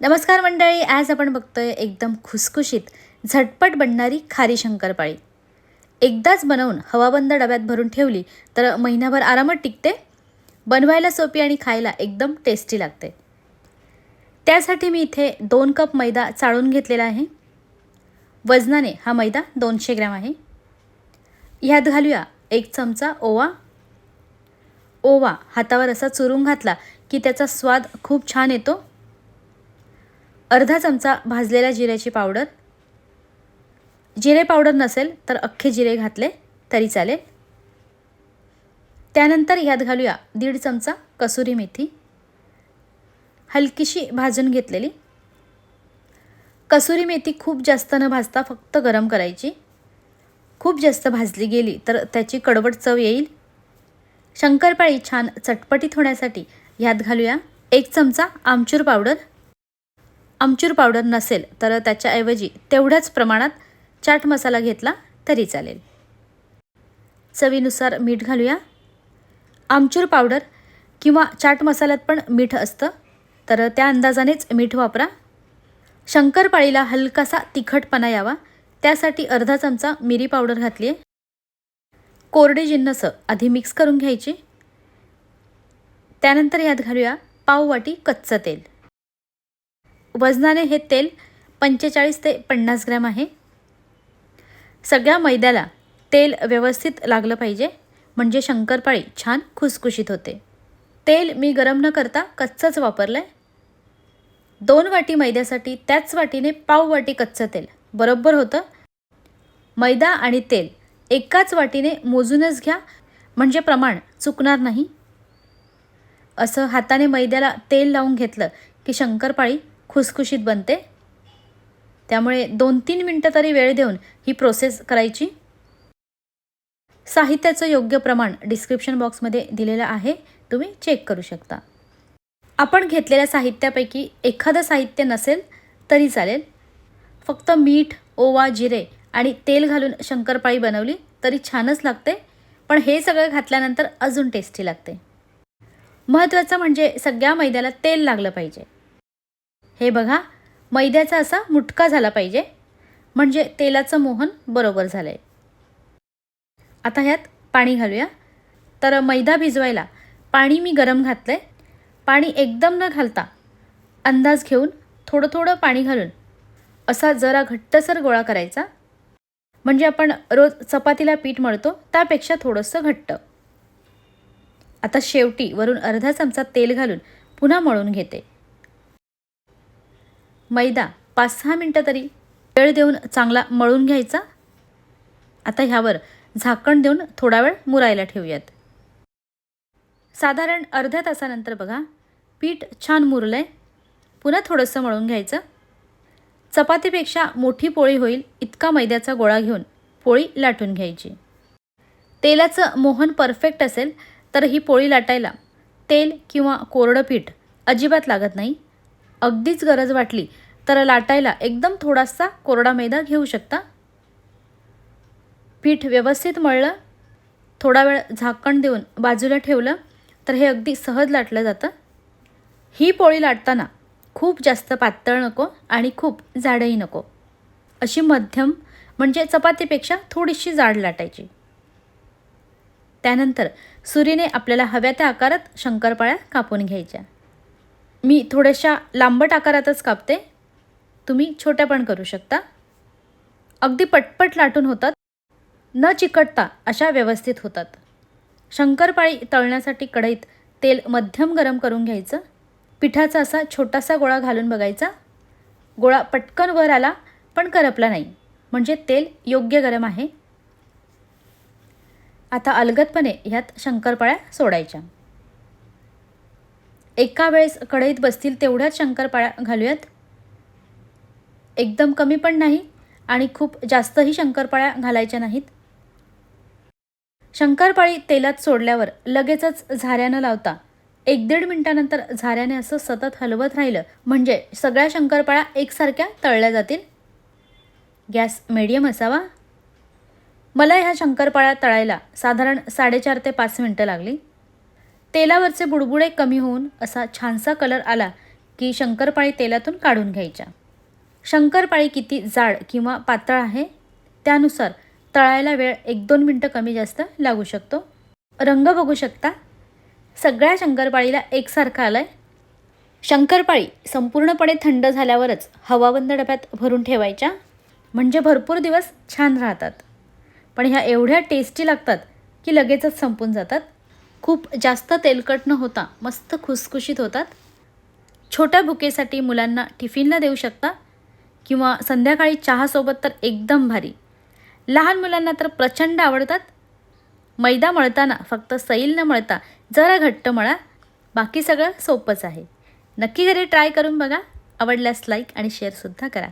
नमस्कार मंडळी आज आपण बघतोय एकदम खुसखुशीत झटपट बनणारी खारी शंकरपाळी. एकदाच बनवून हवाबंद डब्यात भरून ठेवली तर महिनाभर आरामात टिकते बनवायला सोपी आणि खायला एकदम टेस्टी लागते. त्यासाठी मी इथे दोन कप मैदा चाळून घेतलेला आहे. वजनाने हा मैदा दोनशे ग्रॅम आहे. ह्यात घालूया एक चमचा ओवा. ओवा हातावर असा चुरून घातला की त्याचा स्वाद खूप छान येतो. अर्धा चमचा भाजलेल्या जिऱ्याची पावडर. जिरे पावडर नसेल तर अख्खे जिरे घातले तरी चालेल. त्यानंतर ह्यात घालूया दीड चमचा कसुरी मेथी. हलकीशी भाजून घेतलेली. कसुरी मेथी खूप जास्त न भाजता फक्त गरम करायची. खूप जास्त भाजली गेली तर त्याची कडवट चव येईल. शंकरपाळी छान चटपटीत होण्यासाठी ह्यात घालूया एक चमचा आमचूर पावडर. आमचूर पावडर नसेल तर त्याच्याऐवजी तेवढ्याच प्रमाणात चाट मसाला घेतला तरी चालेल. चवीनुसार मीठ घालूया. आमचूर पावडर किंवा चाट मसाल्यात पण मीठ असतं. तर त्या अंदाजानेच मीठ वापरा. शंकरपाळीला हलकासा तिखटपणा यावा. त्यासाठी अर्धा चमचा मिरी पावडर घातली आहे कोरडी जिन्नसं आधी मिक्स करून घ्यायची. त्यानंतर यात घालूया पाव वाटी कच्चं तेल. वजनाने हे तेल पंचेचाळीस ते पन्नास ग्रॅम आहे. सगळ्या मैद्याला तेल व्यवस्थित लागलं पाहिजे म्हणजे शंकरपाळी छान खुसखुशीत होते. तेल मी गरम न करता कच्चंच वापरलं आहे दोन वाटी मैद्यासाठी त्याच वाटीने पाव वाटी कच्चं तेल बरोबर होतं? मैदा आणि तेल एकाच वाटीने मोजूनच घ्या म्हणजे प्रमाण चुकणार नाही. असं हाताने मैद्याला तेल लावून घेतलं की शंकरपाळी खुसखुशीत बनते. त्यामुळे दोन तीन मिनटं तरी वेळ देऊन ही प्रोसेस करायची. साहित्याचं योग्य प्रमाण डिस्क्रिप्शन बॉक्समध्ये दिलेलं आहे. तुम्ही चेक करू शकता. आपण घेतलेल्या साहित्यापैकी एखादं साहित्य नसेल तरी चालेल. फक्त मीठ ओवा जिरे आणि तेल घालून शंकरपाळी बनवली तरी छानच लागते. पण हे सगळं घातल्यानंतर अजून टेस्टी लागते. महत्त्वाचं म्हणजे सगळ्या मैद्याला तेल लागलं पाहिजे. हे बघा मैद्याचा असा मुटका झाला पाहिजे. म्हणजे तेलाचं मोहन बरोबर झालं आहे आता ह्यात पाणी घालूया. तर मैदा भिजवायला पाणी मी गरम घातलं आहे पाणी एकदम न घालता अंदाज घेऊन थोडं थोडं पाणी घालून असा जरा घट्टसर गोळा करायचा. म्हणजे आपण रोज चपातीला पीठ मळतो त्यापेक्षा थोडंसं घट्ट. आता शेवटी वरून अर्धा चमचा तेल घालून पुन्हा मळून घेते. मैदा पाच सहा मिनटं तरी वेळ देऊन चांगला मळून घ्यायचा. आता ह्यावर झाकण देऊन थोडा वेळ मुरायला ठेवूयात. साधारण अर्ध्या तासानंतर बघा पीठ छान मुरलं आहे पुन्हा थोडंसं मळून घ्यायचं. चपातीपेक्षा मोठी पोळी होईल इतका मैद्याचा गोळा घेऊन पोळी लाटून घ्यायची. तेलाचं मोहन परफेक्ट असेल तर ही पोळी लाटायला तेल किंवा कोरडं पीठ अजिबात लागत नाही. अगदीच गरज वाटली तर लाटायला एकदम थोडासा कोरडा मैदा घेऊ शकता? पीठ व्यवस्थित मळलं थोडा वेळ झाकण देऊन बाजूला ठेवलं तर हे अगदी सहज लाटलं जातं. ही पोळी लाटताना खूप जास्त पातळ नको आणि खूप जाडही नको. अशी मध्यम म्हणजे चपातीपेक्षा थोडीशी जाड लाटायची. त्यानंतर सुरीने आपल्याला हव्या त्या आकारात शंकरपाळ्या कापून घ्यायच्या. मी थोड्याशा लांबट आकारातच कापते. तुम्ही छोट्या पण करू शकता. अगदी पटपट लाटून होतात. न चिकटता अशा व्यवस्थित होतात. शंकरपाळी तळण्यासाठी कढईत तेल मध्यम गरम करून घ्यायचं. पिठाचा असा छोटासा गोळा घालून बघायचा. गोळा पटकन वर आला पण करपला नाही. म्हणजे तेल योग्य गरम आहे. आता अलगदपणे ह्यात शंकरपाळ्या सोडायच्या. एका वेळेस कढईत बसतील तेवढ्याच शंकरपाळ्या घालूयात. एकदम कमी पण नाही आणि खूप जास्तही शंकरपाळ्या घालायच्या नाहीत. शंकरपाळी तेलात सोडल्यावर लगेचच झाऱ्यानं लावता. एक दीड मिनटानंतर झाऱ्याने असं सतत हलवत राहिलं म्हणजे सगळ्या शंकरपाळ्या एकसारख्या तळल्या जातील. गॅस मिडियम असावा. मला ह्या शंकरपाळ्या तळायला साधारण साडेचार ते पाच मिनटं लागली. तेलावरचे बुडबुडे कमी होऊन असा छानसा कलर आला की शंकरपाळी तेलातून काढून घ्यायच्या. शंकरपाळी किती जाड किंवा पातळ आहे? त्यानुसार तळायला वेळ एक दोन मिनटं कमी जास्त लागू शकतो. रंग बघू शकता? सगळ्या शंकरपाळीला एकसारखं आलं आहे शंकरपाळी संपूर्णपणे थंड झाल्यावरच हवाबंद डब्यात भरून ठेवायच्या. म्हणजे भरपूर दिवस छान राहतात. पण ह्या एवढ्या टेस्टी लागतात की लगेचच संपून जातात. खूप जास्त तेलकट न होता मस्त खुसखुशीत होतात. छोट्या भुकेसाठी मुलांना टिफिनला देऊ शकता किंवा संध्याकाळी चहासोबत तर एकदम भारी. लहान मुलांना तर प्रचंड आवडतात. मैदा मळताना फक्त सैल न मळता जरा घट्ट मळा. बाकी सगळं सोपंच आहे. नक्की घरी ट्राय करून बघा. आवडल्यास लाईक आणि शेअरसुद्धा करा.